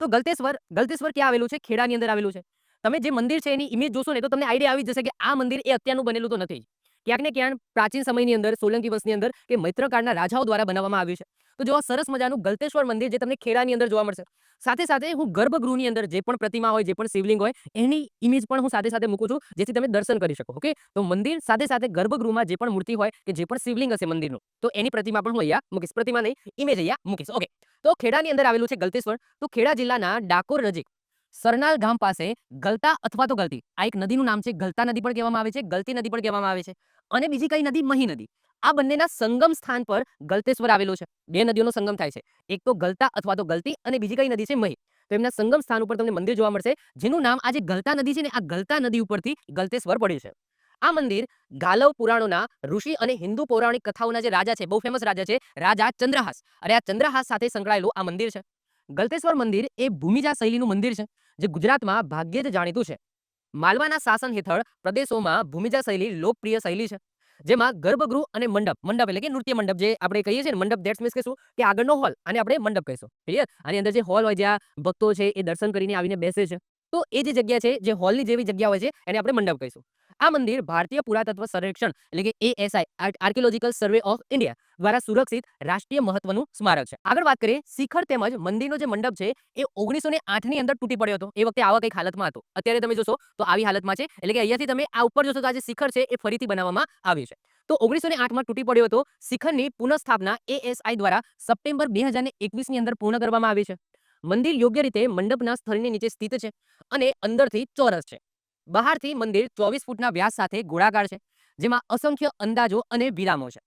તો ગલતેશ્વર ગલતેશ્વર ક્યાં આવેલું છે? ખેડાની અંદર આવેલું છે. તમે જે મંદિર છે એની ઇમેજ જોશો ને, તો તમને આઈડિયા આવી જશે કે આ મંદિર એ અત્યારનું બનેલું તો નથી ક્યાંક ને ક્યાંક પ્રાચીન સમયની અંદર, સોલંકી વંશની અંદર કે મૈત્રકાળના રાજાઓ દ્વારા બનાવવામાં આવ્યું છે. તો જો સરસ મજાનું ગલતેશ્વર મંદિર જે તમને ખેડાની અંદર જોવા મળશે. સાથે સાથે હું ગર્ભગૃહની અંદર જે પણ પ્રતિમા હોય, જે પણ શિવલિંગ હોય, એની ઇમેજ પણ હું સાથે સાથે મૂકું છું, જેથી તમે દર્શન કરી શકો ઓકે તો મંદિર સાથે સાથે ગર્ભગૃહમાં જે પણ મૂર્તિ હોય કે જે પણ શિવલિંગ હશે મંદિરનું, તો એની પ્રતિમા પણ હું અહીંયા મૂકીશ. પ્રતિમા નહીં ઇમેજ અહીંયા મૂકીશ ઓકે તો ખેડાની અંદર આવેલું છે ગલતેશ્વર. તો ખેડા જિલ્લાના ડાકોર નજીક, સરનાલ ગામ પાસે ગલતા અથવા તો ગલતી, આ એક નદીનું નામ છે, ગલતા નદી પણ કહેવામાં આવે છે, ગલતી નદી પણ કહેવામાં આવે છે, અને બીજી કઈ નદી? મહી નદી. આ બંનેના સંગમ સ્થાન પર ગલતેશ્વર આવેલો છે. બે નદીઓનો સંગમ થાય છે. એક તો ગલતા અથવા તો ગલતી અને બીજી કઈ નદી છે? મહી. તો એમના સંગમ સ્થાન ઉપર તમને મંદિર જોવા મળશે. જેનું નામ આજે ગલતા નદી છે ને, આ ગલતા નદી ઉપરથી ગલતેશ્વર પડ્યું છે. આ મંદિર ગાલવ પુરાણોના ઋષિ અને હિન્દુ પૌરાણિક કથાઓના જે રાજા છે, બહુ ફેમસ રાજા છે, રાજા ચંદ્રહાસ. અને આ ચંદ્રહાસ સાથે સંકળાયેલું આ મંદિર છે. ગલતેશ્વર મંદિર એ ભૂમિજા શૈલીનું મંદિર છે, જે ગુજરાતમાં ભાગ્યે જ જાણીતું છે. માલવાના શાસન હેઠળ પ્રદેશોમાં ભૂમિજા શૈલી લોકપ્રિય શૈલી છે. જેમાં ગર્ભગૃહ અને મંડપ મંડપ એટલે કે નૃત્ય મંડપ જે આપણે કહીએ છીએ મંડપ દેટ્સ મીન્સ કે શું? કે આગળનો હોલ અને આપણે મંડપ કહીશું. ક્લિયર આની અંદર જે હોલ હોય જ્યાં ભક્તો છે એ દર્શન કરીને આવીને બેસે છે. તો એ જે જગ્યા છે, જે હોલની જેવી જગ્યા હોય છે, એને આપણે મંડપ કહીશું. આ મંદિર ભારતીય પુરાતત્વ સર્વેક્ષણ એટલે કે ASI archaeological survey of India દ્વારા સુરક્ષિત રાષ્ટ્રીય મહત્વનું સ્મારક છે. આગળ વાત કરીએ, શિખર તેમજ મંદિરનો જે મંડપ છે, એ ઓગણીસો ને આઠની અંદર તૂટી પડ્યો હતો. એ વખતે આવા કંઈક હાલતમાં હતો. અત્યારે તમે જોશો, તો આવી હાલતમાં છે, એટલે કે અહીંયાથી તમે આ ઉપર જોશો તો આ જે શિખર છે, એ ફરીથી બનાવવામાં આવ્યું છે. તો ઓગણીસો ને આઠમાં તૂટી પડ્યો હતો. શિખરની પુનઃસ્થાપના એએસઆઈ દ્વારા સપ્ટેમ્બર બે હજાર એકવીસની અંદર પૂર્ણ કરવામાં આવી છે. મંદિર યોગ્ય રીતે મંડપના સ્થળની નીચે સ્થિત છે અને અંદરથી ચોરસ છે. બહારથી મંદિર ચોવીસ ફૂટના વ્યાસ સાથે ગોળાકાર છે જેમાં અસંખ્ય અંદાજો અને વિરામો છે.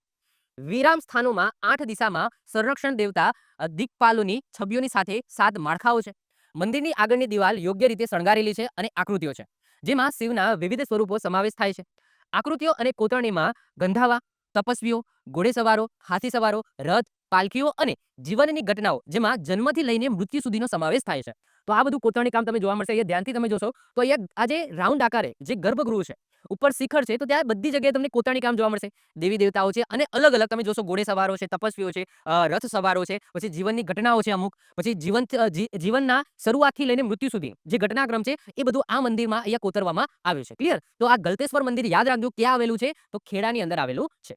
વિરામ સ્થાનોમાં આઠ દિશામાં સંરક્ષણ દેવતા અ, છબીઓની સાથે સાત માળખાઓ છે. મંદિરની આગળની દિવાલ યોગ્ય રીતે શણગારેલી છે અને આકૃતિઓ છે જેમાં શિવના વિવિધ સ્વરૂપો સમાવેશ થાય છે. આકૃતિઓ અને કોતરણીમાં ગંધાવા તપસ્વીઓ ઘોડેસવારો હાથી સવારો રથ પાલખીઓ અને જીવનની ઘટનાઓ, જેમાં જન્મથી લઈને મૃત્યુ સુધીનો સમાવેશ થાય છે. તો આ બધું કોતરણી કામ તમે જોવા મળશે, અહીંયા ધ્યાનથી તમે જોશો. તો અહીંયા આજે રાઉન્ડ આકારે જે ગર્ભગૃહ છે, ઉપર શિખર છે, તો ત્યાં બધી જગ્યાએ તમને કોતરણી કામ જોવા મળશે. દેવી દેવતાઓ છે અને અલગ અલગ તમે જોશો, ઘોડે સવારો છે, તપસ્વીઓ છે રથ સવારો છે, પછી જીવનની ઘટનાઓ છે અમુક, પછી જીવન જીવનના શરૂઆતથી લઈને મૃત્યુ સુધી જે ઘટનાક્રમ છે, એ બધું આ મંદિરમાં અહીંયા કોતરવામાં આવ્યું છે. ક્લિયર? તો આ ગલતેશ્વર મંદિર યાદ રાખજો, ક્યાં આવેલું છે? તો ખેડાની અંદર આવેલું છે.